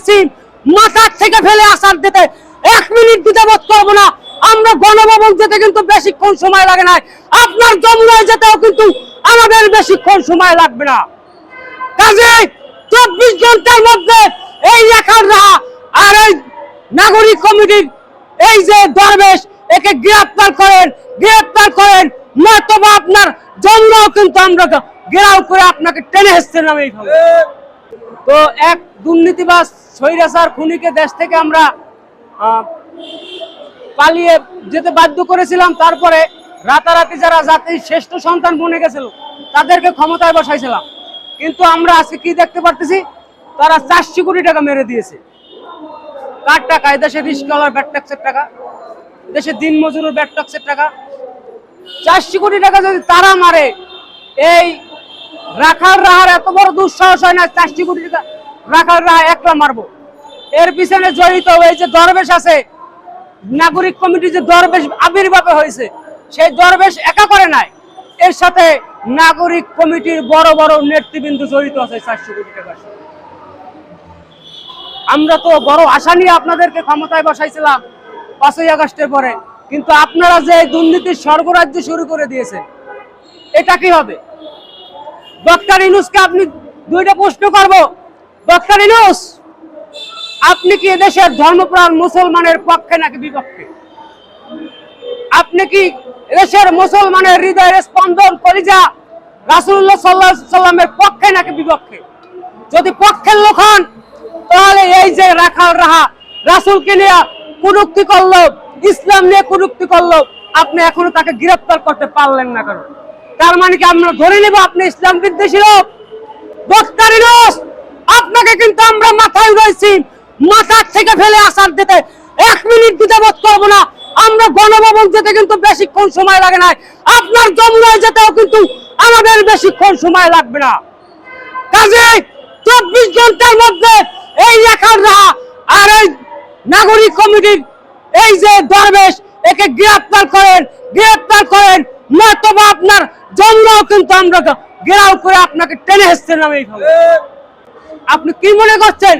রয়েছি মাথার থেকে ফেলে আসার দিতে এক মিনিট দিতে বোধ করব না। আমরা গণভবন যেতে কিন্তু বেশিক্ষণ সময় লাগে না আপনার যমুনায় যেতেও কিন্তু আমাদের বেশিক্ষণ সময় লাগবে না। কাজে চব্বিশ ঘণ্টার মধ্যে এই রাহা আর এই নাগরিক কমিটির এই যে দরবেশ, একে গ্রেপ্তার করেন গ্রেপ্তার করেন, নয়তোবা আপনার জন্মও কিন্তু আমরা ঘেরাও করে আপনাকে টেনে এসছে নামে তো এক দুর্নীতিবাজ স্বৈরাচার খুনিকে দেশ থেকে আমরা পালিয়ে যেতে বাধ্য করেছিলাম, তারপরে রাতারাতি যারা জাতির শ্রেষ্ঠ সন্তান বনে গেছিল, তাদেরকে ক্ষমতায় বসাইছিলাম। কিন্তু আমরা আজকে কি দেখতে পারতেছি? তারা চারশো কোটি টাকা মেরে দিয়েছে। কার টাকা? এদেশে রিস্কলার ব্যাট ট্যাক্সের টাকা। দেশে দিন মজুরের ব্যাট ট্যাক্সের টাকা। চারশো কোটি টাকা যদি তারা মারে, এই রাখার রাহার এত বড় দুঃসাহস হয় না চারশো কোটি টাকা রাখার রাহা একলা মারবো। এর পিছনে জড়িত এই যে দরবেশ আছে, নাগরিক কমিটি যে দরবেশ আবির্ভাব হয়েছে, সেই দরবেশ একা করে নাই। এর সাথে নাগরিক কমিটির বড় বড় নেতৃবৃন্দ জড়িত আছে চারশো কোটি আমরা তো বড় আশা নিয়ে আপনাদেরকে ক্ষমতায় বসাইছিলাম পাঁচই আগস্টের পরে, কিন্তু আপনারা যে দুর্নীতির স্বর্গরাজ্য শুরু করে দিয়েছেন, এটা কি হবে? ডক্টর ইনুসকে আপনি দুইটা প্রশ্ন করব। ডক্টর ইনুস, আপনি কি এদেশের ধর্মপ্রাণ মুসলমানের পক্ষে নাকি বিপক্ষে? আপনি কি এদেশের মুসলমানের হৃদয়ের স্পন্দন কলিজা রাসুল্লাহ সাল্লাহ সাল্লামের পক্ষে নাকি বিপক্ষে? যদি পক্ষের লোক হন, তাহলে এই যে রাখাল রাহা রাসুলকে নিয়ে কুরুক্তি করল, ইসলাম নিয়ে কুরুক্তি করল, আপনি এখনও তাকে গ্রেফতার করতে পারলেন না কেন? তার মানে কি আমরা ধরে নেব আপনি ইসলাম বিদ্বেষী লোক? ডক্টর ইনোস আপনাকে কিন্তু আমরা মাথায় রয়েছি মাথার থেকে ফেলে আসার দিতে। এক মিনিট দিতে বোধ করব না। আমরা গণভবন যেতে কিন্তু বেশিক্ষণ সময় লাগে না আপনার যমুনায় যেতেও কিন্তু আমাদের বেশিক্ষণ সময় লাগবে না। কাজে চব্বিশ ঘণ্টার মধ্যে এই লেখার আর এই নাগরিক কমিটির এই যে দরবেশ, একে গ্রেপ্তার করেন গ্রেপ্তার করেন। নয়তোবা আপনার জন্মও কিন্তু আমরা ঘেরাও করে আপনাকে টেনে এসছে নামে আপনি কি মনে করছেন?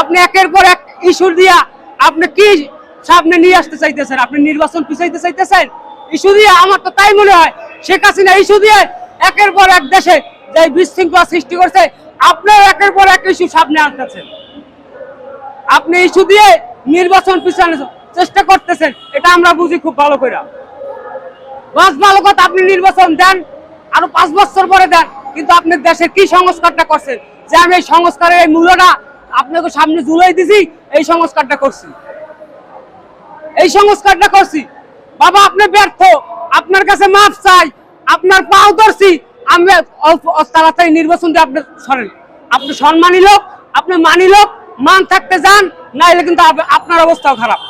আপনি একের পর এক ইস্যু দিয়া আপনি কি সামনে নিয়ে আসতে চাইতেছেন? আপনি নির্বাচন পিছাইতে চাইতেছেন? ইস্যু দিয়ে? আমার তো তাই মনে হয়। শেখ হাসিনা ইস্যু দিয়ে একের পর এক দেশে যে বিশৃঙ্খলা সৃষ্টি করছে আপনার একের পর এক ইস্যু সামনে আনতেছেন। আপনি ইস্যু দিয়ে নির্বাচন পিছানোর চেষ্টা করতেছেন, এটা আমরা বুঝি খুব ভালো করে বাস ভালো আপনি নির্বাচন দেন, আরও পাঁচ বছর পরে দেন। কিন্তু আপনি দেশের কি সংস্কারটা করছেন? যে আমি এই সংস্কারের এই মূল্যটা আপনাকে সামনে জুলাই দিছি, এই সংস্কারটা করছি। এই সংস্কারটা করছি। বাবা, আপনি ব্যর্থ। আপনার কাছে মাফ চাই, আপনার পাও ধরছি। আমি অল্প তাড়াতাড়ি নির্বাচন দিয়ে আপনি সরেন। আপনি সম্মানী লোক, আপনি মানি লোক, মান থাকতে যান, নাইলে কিন্তু আপনার অবস্থাও খারাপ।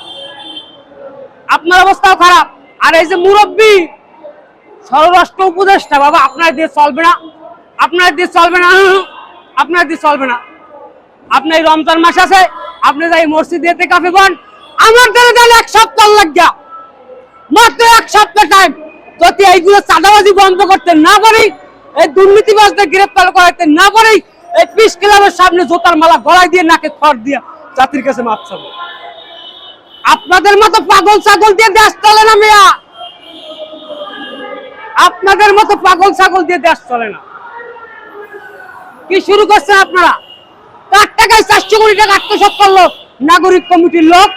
আপনার অবস্থাও খারাপ। আর এই যে মুরব্বী, স্বরাষ্ট্র উপদেষ্টা, বাবা, আপনার দিয়ে চলবে না, আপনার দিয়ে চলবে না, আপনার দিয়ে চলবে না। আপনি এই রমজান মাস আছে, আপনি যাই মসজিদ দিতে কাফে বন আমার দ্বারা তাহলে এক সপ্তাহ লাগবে মাত্র এক সপ্তাহ টাইম যদি এইগুলো চাঁদাবাজি বন্ধ করতে না পারি, এই দুর্নীতিবাজদের গ্রেপ্তার করাতে না পারি, এই পিস ক্লাবের সামনে জোতার মালা গলায় দিয়ে, নাকে খড় দিয়ে জাতির কাছে মাপ চাবো। আপনাদের মতো পাগল ছাগল দিয়ে দেশ চলে না মেয়া। আপনাদের মতো পাগল ছাগল দিয়ে দেশ চলে না। কি শুরু করছেন আপনারা? কার টাকায় চারশো কোটি টাকা আত্মসাৎ করল নাগরিক কমিটির লোক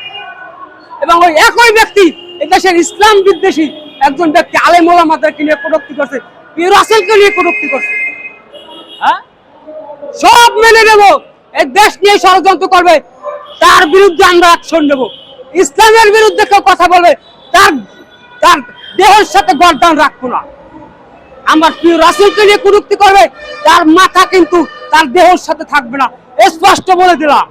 এবং ওই একই ব্যক্তি এদেশের ইসলাম বিদ্বেষী একজন ব্যক্তি আলেম ওলামাদেরকে নিয়ে কটুক্তি করছে, পীর রাসেলকে নিয়ে কটুক্তি করছে। হ্যাঁ? সব মেনে নেব, এই দেশ নিয়ে ষড়যন্ত্র করবে, তার বিরুদ্ধে আমরা অ্যাকশন নেব। ইসলামের বিরুদ্ধে কেউ কথা বলবে, তার তার দেহের সাথে গরদান রাখব না। আমার প্রিয় রাসুলকে নিয়ে কুরুক্তি করবে, তার মাথা কিন্তু তার দেহের সাথে থাকবে না। স্পষ্ট বলে দিলাম।